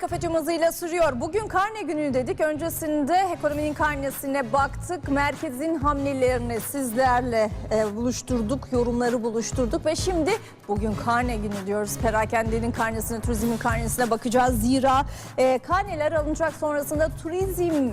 Kafacım hızıyla sürüyor. Bugün karne günü dedik. Öncesinde ekonominin karnesine baktık. Merkezin hamlelerini sizlerle e, buluşturduk. Yorumları buluşturduk ve şimdi bugün karne günü diyoruz. Perakendenin karnesine, turizmin karnesine bakacağız. Zira e, karneler alınacak sonrasında turizm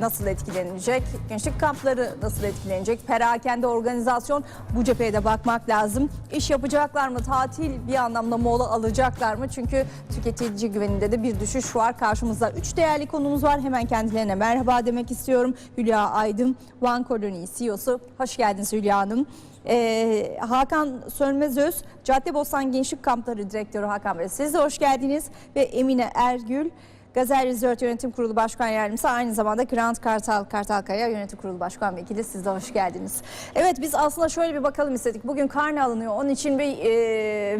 nasıl etkilenecek? Gençlik kampları nasıl etkilenecek? Perakende organizasyon bu cepheye de bakmak lazım. İş yapacaklar mı? Tatil bir anlamda mola alacaklar mı? Çünkü tüketici güveninde de bir düşüş var. Karşımızda 3 değerli konumuz var. Hemen kendilerine merhaba demek istiyorum. Hülya Aydın, One Colony CEO'su. Hoş geldiniz Hülya Hanım. Ee, Hakan Sönmezöz, Caddebostan Gençlik Kampları Direktörü Hakan Bey. Siz de hoş geldiniz. Ve Emine Ergül, Gazel Resort Yönetim Kurulu Başkan Yardımcısı aynı zamanda Grant Kartal Kartalkaya Yönetim Kurulu Başkan Vekili siz de hoş geldiniz. Evet biz aslında şöyle bir bakalım istedik. Bugün karne alınıyor. Onun için bir e,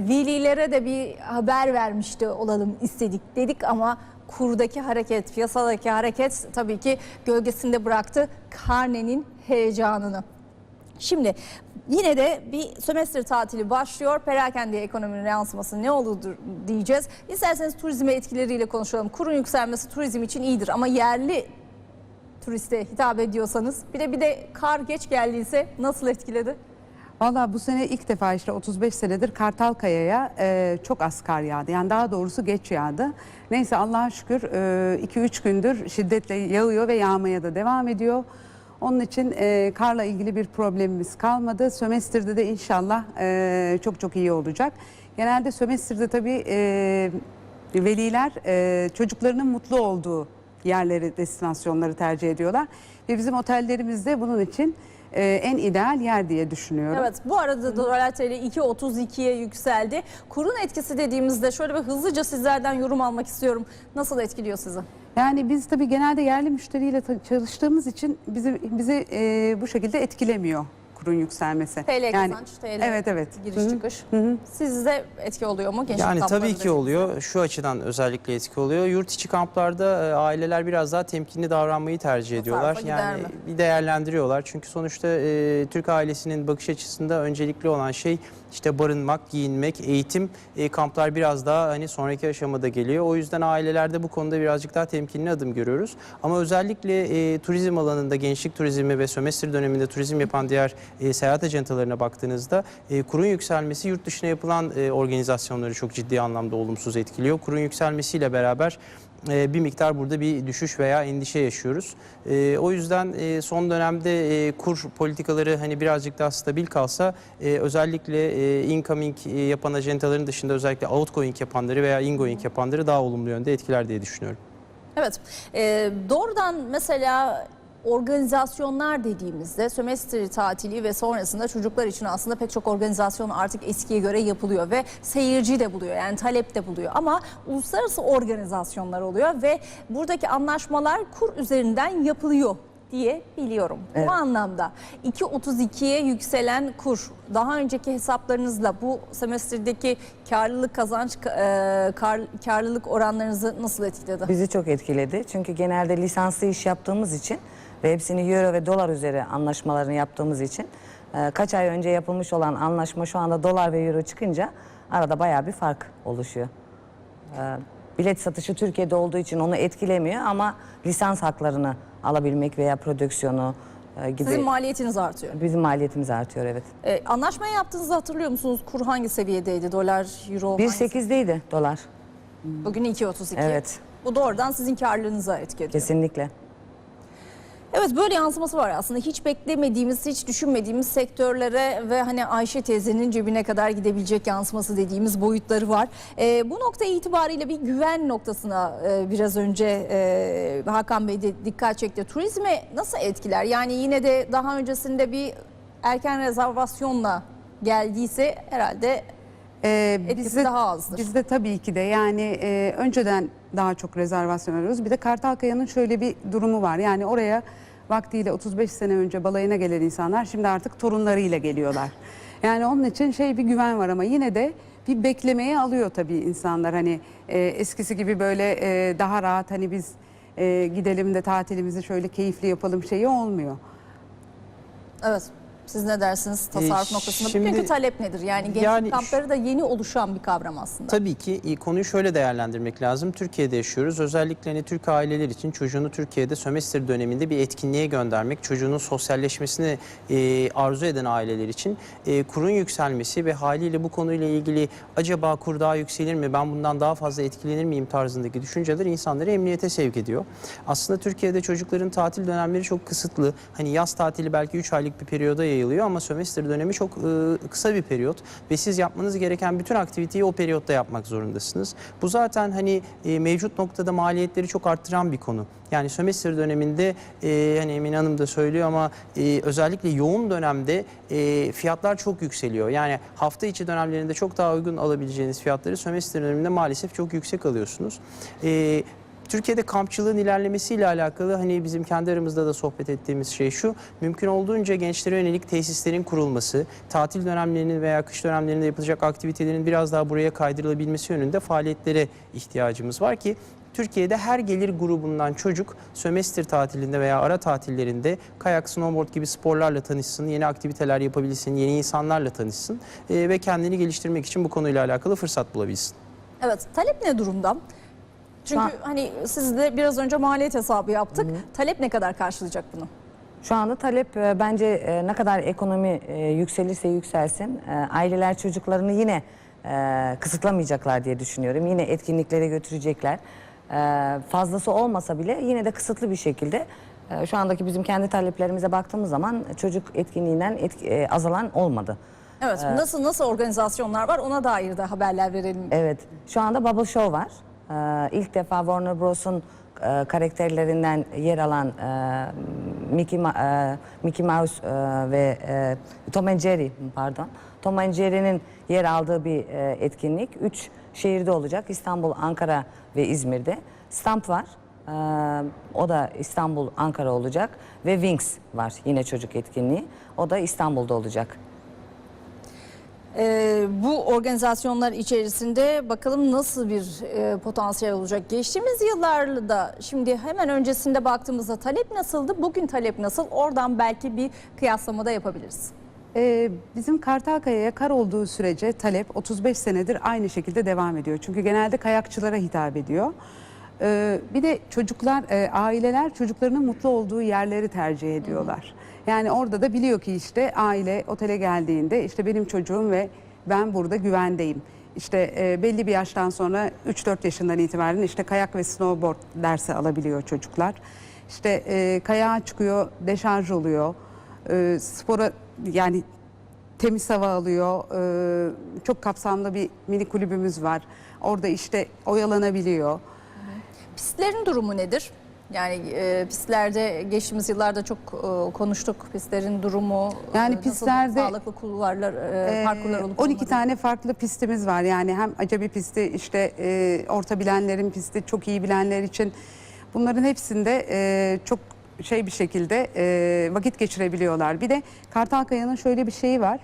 velilere de bir haber vermişti olalım istedik dedik ama kurdaki hareket, piyasadaki hareket tabii ki gölgesinde bıraktı karnenin heyecanını. Şimdi yine de bir sömestr tatili başlıyor. Perakende ekonominin yansıması ne olur diyeceğiz. İsterseniz turizme etkileriyle konuşalım. Kurun yükselmesi turizm için iyidir ama yerli turiste hitap ediyorsanız bir de bir de kar geç geldiyse nasıl etkiledi? Valla bu sene ilk defa işte 35 senedir Kartalkaya'ya e, çok az kar yağdı. Yani daha doğrusu geç yağdı. Neyse Allah'a şükür 2-3 gündür şiddetle yağıyor ve yağmaya da devam ediyor. Onun için e, karla ilgili bir problemimiz kalmadı. Sömestrde de inşallah e, çok çok iyi olacak. Genelde sömestrde tabii e, veliler e, çocuklarının mutlu olduğu yerleri, destinasyonları tercih ediyorlar. Ve bizim otellerimizde bunun için e, en ideal yer diye düşünüyorum. Evet bu arada dolar TL 2.32'ye yükseldi. Kurun etkisi dediğimizde şöyle bir hızlıca sizlerden yorum almak istiyorum. Nasıl etkiliyor sizi? Yani biz tabii genelde yerli müşteriyle çalıştığımız için bizi bizi e, bu şekilde etkilemiyor kurun yükselmesi. TL yani, kazanç, TL Evet evet. giriş Hı hı. çıkış. Sizde etki oluyor mu? Gençlik Yani tabii ki oluyor. Şu açıdan özellikle etki oluyor. Yurt içi kamplarda e, aileler biraz daha temkinli davranmayı tercih ediyorlar. Yani mi? bir değerlendiriyorlar. Çünkü sonuçta e, Türk ailesinin bakış açısında öncelikli olan şey işte barınmak, giyinmek, eğitim. E, kamplar biraz daha hani sonraki aşamada geliyor. O yüzden ailelerde bu konuda birazcık daha temkinli adım görüyoruz. Ama özellikle e, turizm alanında gençlik turizmi ve sömestr döneminde turizm yapan diğer e, seyahat ajantalarına baktığınızda e, kurun yükselmesi yurt dışına yapılan e, organizasyonları çok ciddi anlamda olumsuz etkiliyor. Kurun yükselmesiyle beraber e, bir miktar burada bir düşüş veya endişe yaşıyoruz. E, o yüzden e, son dönemde e, kur politikaları hani birazcık daha stabil kalsa e, özellikle e, incoming e, yapan ajantaların dışında özellikle outgoing yapanları veya ingoing yapanları daha olumlu yönde etkiler diye düşünüyorum. Evet. Ee, doğrudan mesela organizasyonlar dediğimizde sömestr tatili ve sonrasında çocuklar için aslında pek çok organizasyon artık eskiye göre yapılıyor ve seyirci de buluyor yani talep de buluyor ama uluslararası organizasyonlar oluyor ve buradaki anlaşmalar kur üzerinden yapılıyor diye biliyorum. Bu anlamda 2.32'ye yükselen kur daha önceki hesaplarınızla bu semestrdeki karlılık kazanç e, kar, karlılık oranlarınızı nasıl etkiledi? Bizi çok etkiledi. Çünkü genelde lisanslı iş yaptığımız için ve hepsini euro ve dolar üzeri anlaşmalarını yaptığımız için e, kaç ay önce yapılmış olan anlaşma şu anda dolar ve euro çıkınca arada bayağı bir fark oluşuyor. E, Bilet satışı Türkiye'de olduğu için onu etkilemiyor ama lisans haklarını alabilmek veya prodüksiyonu e, gibi Sizin maliyetiniz artıyor. bizim maliyetimiz artıyor evet. E, anlaşma yaptığınızı hatırlıyor musunuz? Kur hangi seviyedeydi? Dolar, euro? hangisi? 1.8'deydi dolar Bugün 2.32. Evet. Bu doğrudan sizin karlılığınıza etki ediyor. kesinlikle. Evet böyle yansıması var aslında. Hiç beklemediğimiz, hiç düşünmediğimiz sektörlere ve hani Ayşe teyzenin cebine kadar gidebilecek yansıması dediğimiz boyutları var. E, bu nokta itibariyle bir güven noktasına e, biraz önce e, Hakan Bey de dikkat çekti. Turizme nasıl etkiler? Yani yine de daha öncesinde bir erken rezervasyonla geldiyse herhalde Ee, bizde- daha azdır. Bizde tabii ki de yani e, önceden daha çok rezervasyon arıyoruz. Bir de Kartalkaya'nın şöyle bir durumu var. Yani oraya vaktiyle 35 sene önce balayına gelen insanlar şimdi artık torunlarıyla geliyorlar. Yani onun için şey bir güven var ama yine de bir beklemeye alıyor tabii insanlar. Hani e, eskisi gibi böyle e, daha rahat hani biz e, gidelim de tatilimizi şöyle keyifli yapalım şeyi olmuyor. evet Siz ne dersiniz tasarruf Ee, noktasında? şimdi- Bugünkü talep nedir? Yani gençlik Yani kampları da yeni oluşan bir kavram aslında. Tabii ki e, konuyu şöyle değerlendirmek lazım. Türkiye'de yaşıyoruz. Özellikle hani Türk aileler için çocuğunu Türkiye'de sömestr döneminde bir etkinliğe göndermek, çocuğunun sosyalleşmesini e, arzu eden aileler için e, kurun yükselmesi ve haliyle bu konuyla ilgili acaba kur daha yükselir mi, ben bundan daha fazla etkilenir miyim tarzındaki düşünceler insanları emniyete sevk ediyor. Aslında Türkiye'de çocukların tatil dönemleri çok kısıtlı. Hani yaz tatili belki 3 aylık bir periyoda yayılıyor ama sömestr dönemi çok e, kısa bir periyot ve siz yapmanız gereken bütün aktiviteyi o periyotta yapmak zorundasınız. Bu zaten hani e, mevcut noktada maliyetleri çok arttıran bir konu. Yani sömestr döneminde e, hani Emine Hanım da söylüyor ama e, özellikle yoğun dönemde e, fiyatlar çok yükseliyor. Yani hafta içi dönemlerinde çok daha uygun alabileceğiniz fiyatları sömestr döneminde maalesef çok yüksek alıyorsunuz. E, Türkiye'de kampçılığın ilerlemesiyle alakalı hani bizim kendi aramızda da sohbet ettiğimiz şey şu. Mümkün olduğunca gençlere yönelik tesislerin kurulması, tatil dönemlerinin veya kış dönemlerinde yapılacak aktivitelerin biraz daha buraya kaydırılabilmesi yönünde faaliyetlere ihtiyacımız var ki Türkiye'de her gelir grubundan çocuk sömestr tatilinde veya ara tatillerinde kayak, snowboard gibi sporlarla tanışsın, yeni aktiviteler yapabilsin, yeni insanlarla tanışsın ve kendini geliştirmek için bu konuyla alakalı fırsat bulabilsin. Evet, talep ne durumda? Çünkü an- hani siz de biraz önce maliyet hesabı yaptık. Talep ne kadar karşılayacak bunu? Şu anda talep e, bence e, ne kadar ekonomi e, yükselirse yükselsin e, aileler çocuklarını yine e, kısıtlamayacaklar diye düşünüyorum. Yine etkinliklere götürecekler. E, Fazlası olmasa bile yine de kısıtlı bir şekilde e, şu andaki bizim kendi taleplerimize baktığımız zaman çocuk etkinliğinden etki- e, azalan olmadı. Evet, nasıl nasıl organizasyonlar var ona dair de haberler verelim. Evet. Şu anda Bubble Show var. Ee, ilk defa Warner Bros'un e, karakterlerinden yer alan e, Mickey, e, Mickey Mouse e, ve e, Tom and Jerry pardon. Tom and Jerry'nin yer aldığı bir e, etkinlik. Üç şehirde olacak. İstanbul, Ankara ve İzmir'de. Stamp var. O da İstanbul, Ankara olacak. Ve Wings var yine çocuk etkinliği. O da İstanbul'da olacak. Ee, bu organizasyonlar içerisinde bakalım nasıl bir e, potansiyel olacak. Geçtiğimiz yıllarda şimdi hemen öncesinde baktığımızda talep nasıldı? Bugün talep nasıl? Oradan belki bir kıyaslamada yapabiliriz. Ee, bizim Kartalkaya'ya kar olduğu sürece talep 35 senedir aynı şekilde devam ediyor. Çünkü genelde kayakçılara hitap ediyor. Ee, bir de çocuklar, e, aileler çocuklarının mutlu olduğu yerleri tercih ediyorlar. Yani orada da biliyor ki işte aile otele geldiğinde işte benim çocuğum ve ben burada güvendeyim. İşte e, belli bir yaştan sonra 3-4 yaşından itibaren işte kayak ve snowboard dersi alabiliyor çocuklar. İşte e, kayağa çıkıyor, deşarj oluyor. E, spora yani temiz hava alıyor. E, çok kapsamlı bir mini kulübümüz var. Orada işte oyalanabiliyor. Pistlerin durumu nedir? Yani e, pistlerde geçtiğimiz yıllarda çok e, konuştuk. Pistlerin durumu, Yani e, nasıl pistlerde, sağlıklı kulvarlar, e, Ee, parkurlar olup 12 olmadığı. tane farklı pistimiz var. Yani hem acebi pisti, işte e, orta bilenlerin pisti, çok iyi bilenler için. Bunların hepsinde e, çok şey bir şekilde e, vakit geçirebiliyorlar. Bir de Kartalkaya'nın şöyle bir şeyi var.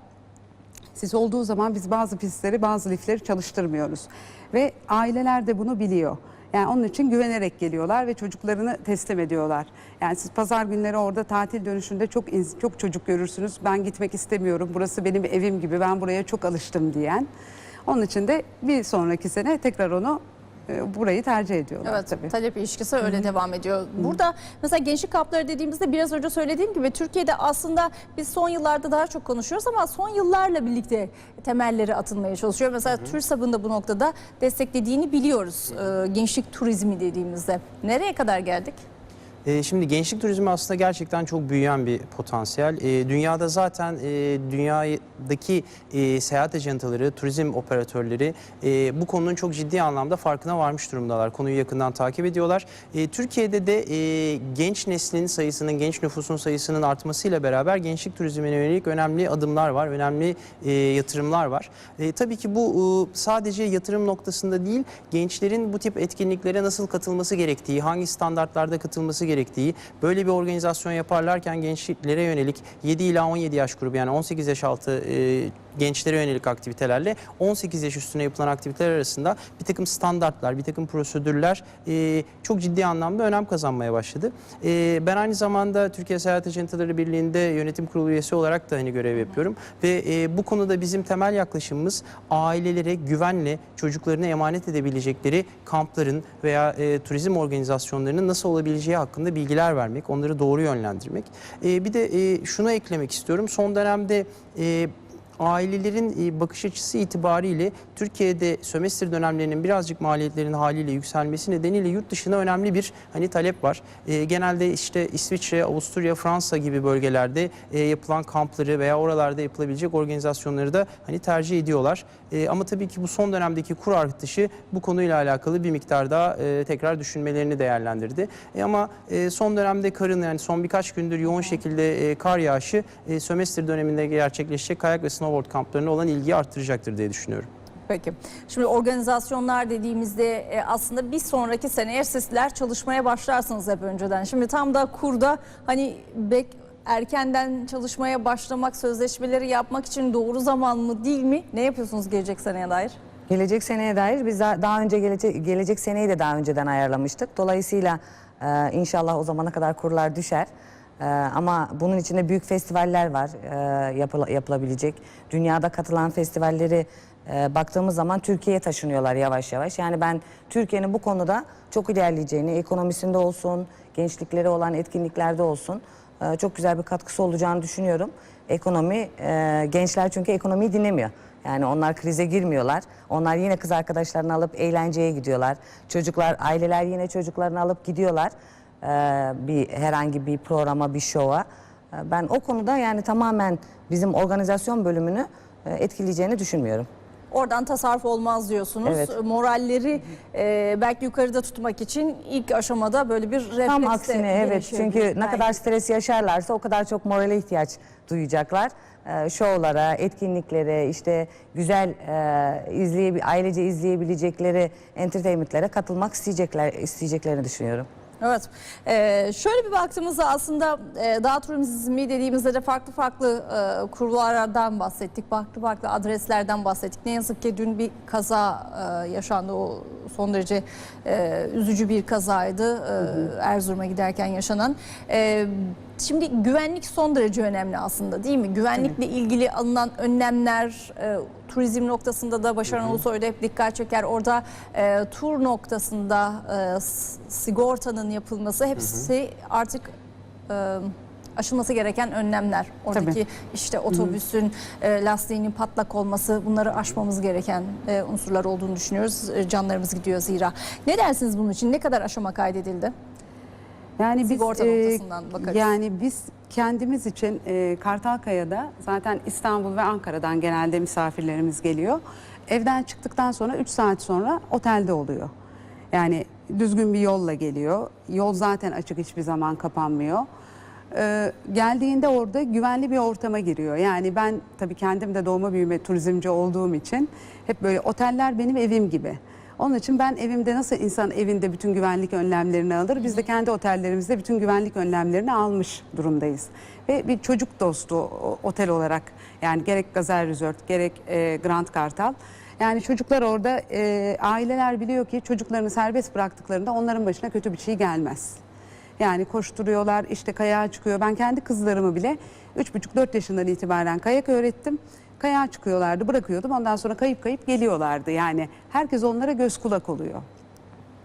Siz olduğu zaman biz bazı pistleri, bazı lifleri çalıştırmıyoruz. Ve aileler de bunu biliyor. Yani onun için güvenerek geliyorlar ve çocuklarını teslim ediyorlar. Yani siz pazar günleri orada tatil dönüşünde çok çok çocuk görürsünüz. Ben gitmek istemiyorum. Burası benim evim gibi. Ben buraya çok alıştım diyen. Onun için de bir sonraki sene tekrar onu burayı tercih ediyorlar Evet, tabii. talep ilişkisi öyle devam ediyor. Burada mesela gençlik kampları dediğimizde biraz önce söylediğim gibi Türkiye'de aslında biz son yıllarda daha çok konuşuyoruz ama son yıllarla birlikte temelleri atılmaya çalışıyor. Mesela TÜRSAB'ın da bu noktada desteklediğini biliyoruz. Ee, gençlik turizmi dediğimizde. Nereye kadar geldik? Ee, Şimdi gençlik turizmi aslında gerçekten çok büyüyen bir potansiyel. Ee, Dünyada zaten e, dünyadaki e, seyahat ajantaları, turizm operatörleri e, bu konunun çok ciddi anlamda farkına varmış durumdalar. Konuyu yakından takip ediyorlar. Türkiye'de de genç neslin sayısının, genç nüfusun sayısının artmasıyla beraber gençlik turizmine yönelik önemli adımlar var, önemli yatırımlar var. Tabii ki bu sadece yatırım noktasında değil, gençlerin bu tip etkinliklere nasıl katılması gerektiği, hangi standartlarda katılması gerektiği, böyle bir organizasyon yaparlarken gençliklere yönelik 7 ila 17 yaş grubu yani 18 yaş altı e, gençlere yönelik aktivitelerle 18 yaş üstüne yapılan aktiviteler arasında bir takım standartlar, bir takım prosedürler e, çok ciddi anlamda önem kazanmaya başladı. E, ben aynı zamanda Türkiye Seyahat Ajantaları Birliği'nde yönetim kurulu üyesi olarak da hani görev yapıyorum ve e, bu konuda bizim temel yaklaşımımız ailelere güvenle çocuklarını emanet edebilecekleri kampların veya e, turizm organizasyonlarının nasıl olabileceği hakkında bilgiler vermek, onları doğru yönlendirmek. E, bir de e, şunu eklemek istiyorum. Son dönemde e, ailelerin e, bakış açısı itibariyle Türkiye'de sömestr dönemlerinin birazcık maliyetlerin haliyle yükselmesi nedeniyle yurt dışına önemli bir hani talep var. E, genelde işte İsviçre, Avusturya, Fransa gibi bölgelerde e, yapılan kampları veya oralarda yapılabilecek organizasyonları da hani tercih ediyorlar. E, ama tabii ki bu son dönemdeki kur artışı bu konuyla alakalı bir miktar daha e, tekrar düşünmelerini değerlendirdi. E, ama e, son dönemde karın yani son birkaç gündür yoğun şekilde e, kar yağışı e, sömestr döneminde gerçekleşecek kayak ve snowboard kamplarına olan ilgiyi arttıracaktır diye düşünüyorum. Peki. Şimdi organizasyonlar dediğimizde e, aslında bir sonraki sene eğer sizler çalışmaya başlarsınız hep önceden. Şimdi tam da kurda hani bek erkenden çalışmaya başlamak, sözleşmeleri yapmak için doğru zaman mı değil mi? Ne yapıyorsunuz gelecek seneye dair? Gelecek seneye dair biz daha daha önce gelecek, gelecek seneyi de daha önceden ayarlamıştık. Dolayısıyla e, inşallah o zamana kadar kurlar düşer. E, ama bunun içinde büyük festivaller var e, yapıla- yapılabilecek. Dünyada katılan festivalleri e, baktığımız zaman Türkiye'ye taşınıyorlar yavaş yavaş. Yani ben Türkiye'nin bu konuda çok ilerleyeceğini, ekonomisinde olsun, gençlikleri olan etkinliklerde olsun e, çok güzel bir katkısı olacağını düşünüyorum. Ekonomi, e, gençler çünkü ekonomiyi dinlemiyor. Yani onlar krize girmiyorlar. Onlar yine kız arkadaşlarını alıp eğlenceye gidiyorlar. Çocuklar, aileler yine çocuklarını alıp gidiyorlar. E, bir herhangi bir programa, bir şova. E, ben o konuda yani tamamen bizim organizasyon bölümünü e, etkileyeceğini düşünmüyorum. Oradan tasarruf olmaz diyorsunuz. Evet. Moralleri e, belki yukarıda tutmak için ilk aşamada böyle bir refleks Tam aksine evet çünkü gibi ne kadar belki. stres yaşarlarsa o kadar çok morale ihtiyaç duyacaklar. Ee, şovlara, etkinliklere, işte güzel e, izleye, ailece izleyebilecekleri entertainmentlere katılmak isteyecekler isteyeceklerini düşünüyorum. Evet. Ee, şöyle bir baktığımızda aslında e, dağ turizmi dediğimizde de farklı farklı e, kurlardan bahsettik. Farklı farklı adreslerden bahsettik. Ne yazık ki dün bir kaza e, yaşandı. O son derece e, üzücü bir kazaydı. E, Erzurum'a giderken yaşanan. E, şimdi güvenlik son derece önemli aslında değil mi? Güvenlikle ilgili alınan önlemler e, turizm noktasında da Başaran Ulusoy da hep dikkat çeker. Orada e, tur noktasında e, sigortanın yapılması hepsi artık e, aşılması gereken önlemler. Oradaki Tabii. işte otobüsün e, lastiğinin patlak olması bunları aşmamız gereken e, unsurlar olduğunu düşünüyoruz. E, canlarımız gidiyor zira. Ne dersiniz bunun için? Ne kadar aşama kaydedildi? Yani biz Sigorta e, noktasından bakarız. yani biz kendimiz için e, Kartalkaya'da zaten İstanbul ve Ankara'dan genelde misafirlerimiz geliyor. Evden çıktıktan sonra 3 saat sonra otelde oluyor. Yani düzgün bir yolla geliyor. Yol zaten açık hiçbir zaman kapanmıyor. E, geldiğinde orada güvenli bir ortama giriyor. Yani ben tabii kendim de doğma büyüme turizmci olduğum için hep böyle oteller benim evim gibi. Onun için ben evimde nasıl insan evinde bütün güvenlik önlemlerini alır, biz de kendi otellerimizde bütün güvenlik önlemlerini almış durumdayız. Ve bir çocuk dostu otel olarak yani gerek Gazel Resort gerek e, Grand Kartal. Yani çocuklar orada e, aileler biliyor ki çocuklarını serbest bıraktıklarında onların başına kötü bir şey gelmez. Yani koşturuyorlar, işte kayağa çıkıyor. Ben kendi kızlarımı bile 3,5-4 yaşından itibaren kayak öğrettim. Kayağa çıkıyorlardı, bırakıyordum. Ondan sonra kayıp kayıp geliyorlardı. Yani herkes onlara göz kulak oluyor.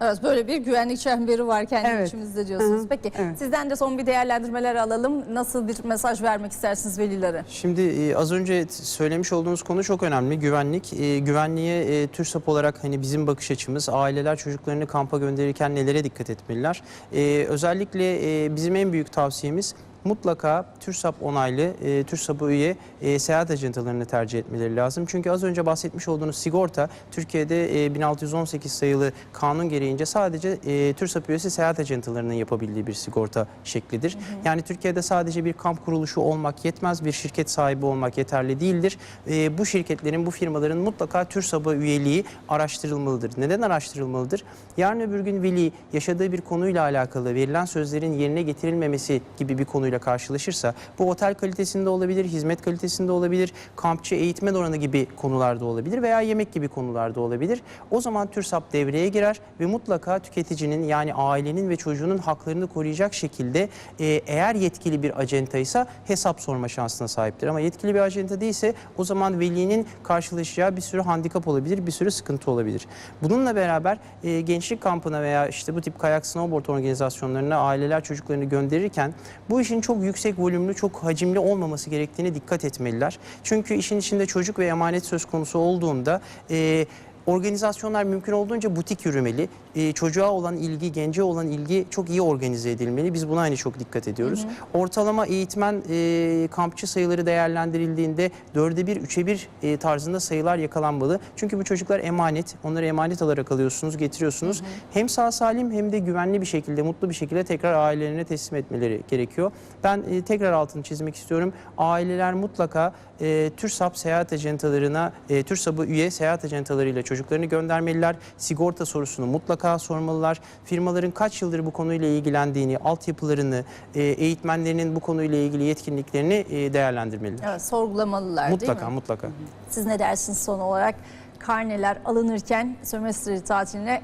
Evet böyle bir güvenlik çemberi var kendi Evet. içimizde diyorsunuz. Hı hı, Peki evet. sizden de son bir değerlendirmeler alalım. Nasıl bir mesaj vermek istersiniz velilere? Şimdi e, az önce söylemiş olduğunuz konu çok önemli. Güvenlik. E, güvenliğe e, TÜRSAP olarak hani bizim bakış açımız aileler çocuklarını kampa gönderirken nelere dikkat etmeliler? E, özellikle e, bizim en büyük tavsiyemiz mutlaka TÜRSAP onaylı, e, TÜRSAP'a üye e, seyahat ajantalarını tercih etmeleri lazım. Çünkü az önce bahsetmiş olduğunuz sigorta Türkiye'de e, 1618 sayılı kanun gereğince sadece e, TÜRSAP üyesi seyahat ajantalarının yapabildiği bir sigorta şeklidir. Yani Türkiye'de sadece bir kamp kuruluşu olmak yetmez, bir şirket sahibi olmak yeterli değildir. E, bu şirketlerin, bu firmaların mutlaka TÜRSAP'a üyeliği araştırılmalıdır. Neden araştırılmalıdır? Yarın öbür gün veli yaşadığı bir konuyla alakalı verilen sözlerin yerine getirilmemesi gibi bir konuyla sorunuyla karşılaşırsa bu otel kalitesinde olabilir, hizmet kalitesinde olabilir, kampçı eğitmen oranı gibi konularda olabilir veya yemek gibi konularda olabilir. O zaman TÜRSAP devreye girer ve mutlaka tüketicinin yani ailenin ve çocuğunun haklarını koruyacak şekilde e, eğer yetkili bir acentaysa hesap sorma şansına sahiptir. Ama yetkili bir acenta değilse o zaman velinin karşılaşacağı bir sürü handikap olabilir, bir sürü sıkıntı olabilir. Bununla beraber e, gençlik kampına veya işte bu tip kayak snowboard organizasyonlarına aileler çocuklarını gönderirken bu işin çok yüksek volümlü, çok hacimli olmaması gerektiğine dikkat etmeliler. Çünkü işin içinde çocuk ve emanet söz konusu olduğunda e, Organizasyonlar mümkün olduğunca butik yürümeli. Ee, çocuğa olan ilgi, gence olan ilgi çok iyi organize edilmeli. Biz buna hani çok dikkat ediyoruz. Ortalama eğitmen e, kampçı sayıları değerlendirildiğinde dörde bir, üçe bir e, tarzında sayılar yakalanmalı. Çünkü bu çocuklar emanet. Onları emanet alarak alıyorsunuz, getiriyorsunuz. Hem sağ salim hem de güvenli bir şekilde, mutlu bir şekilde tekrar ailelerine teslim etmeleri gerekiyor. Ben e, tekrar altını çizmek istiyorum. Aileler mutlaka e, TÜRSAP seyahat acentalarına, e, TÜRSAP'ı üye seyahat acentalarıyla çocuklarını göndermeliler. Sigorta sorusunu mutlaka sormalılar. Firmaların kaç yıldır bu konuyla ilgilendiğini, altyapılarını, e, eğitmenlerinin bu konuyla ilgili yetkinliklerini e, değerlendirmeliler. Evet, sorgulamalılar değil mutlaka, mi? mutlaka. Siz ne dersiniz son olarak? Karneler alınırken sömestr tatiline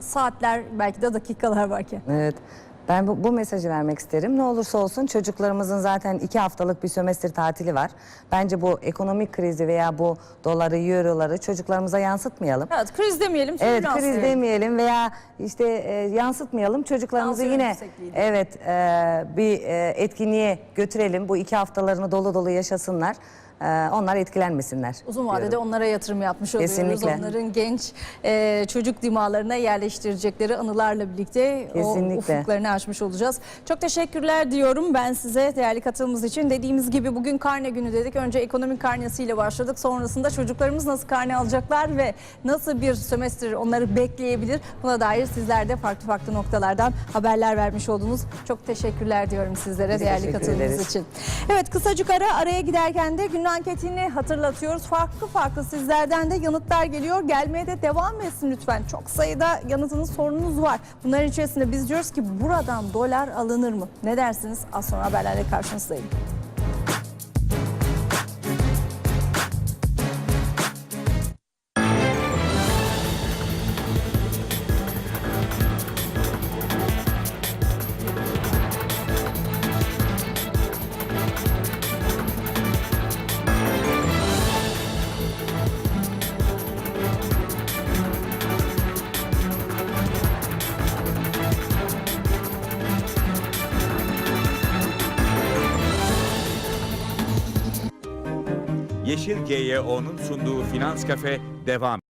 saatler belki de dakikalar varken. Evet. Ben bu, bu mesajı vermek isterim. Ne olursa olsun çocuklarımızın zaten iki haftalık bir sömestr tatili var. Bence bu ekonomik krizi veya bu doları, euroları çocuklarımıza yansıtmayalım. Evet kriz demeyelim. Evet kriz demeyelim veya işte e, yansıtmayalım çocuklarımızı yine yüksekliği. evet e, bir e, etkinliğe götürelim. Bu iki haftalarını dolu dolu yaşasınlar. E, onlar etkilenmesinler. Uzun vadede diyorum. onlara yatırım yapmış oluyoruz. Kesinlikle. Onların genç e, çocuk dimağlarına yerleştirecekleri anılarla birlikte Kesinlikle. o ufuklarını açmış olacağız. Çok teşekkürler diyorum ben size değerli katılımınız için. Dediğimiz gibi bugün karne günü dedik. Önce ekonomik karnesiyle başladık. Sonrasında çocuklarımız nasıl karne alacaklar ve nasıl bir sömestr onları bekleyebilir? Buna dair sizler de farklı farklı noktalardan haberler vermiş oldunuz. Çok teşekkürler diyorum sizlere Biz değerli katılımınız ederiz. için. Evet kısacık ara araya giderken de günün anketini hatırlatıyoruz. Farklı farklı sizlerden de yanıtlar geliyor. Gelmeye de devam etsin lütfen. Çok sayıda yanıtınız sorunuz var. Bunların içerisinde biz diyoruz ki buradan dolar alınır mı? Ne dersiniz? Az sonra haberlerle karşınızdayım. Yeşil GYO'nun sunduğu Finans Kafe devam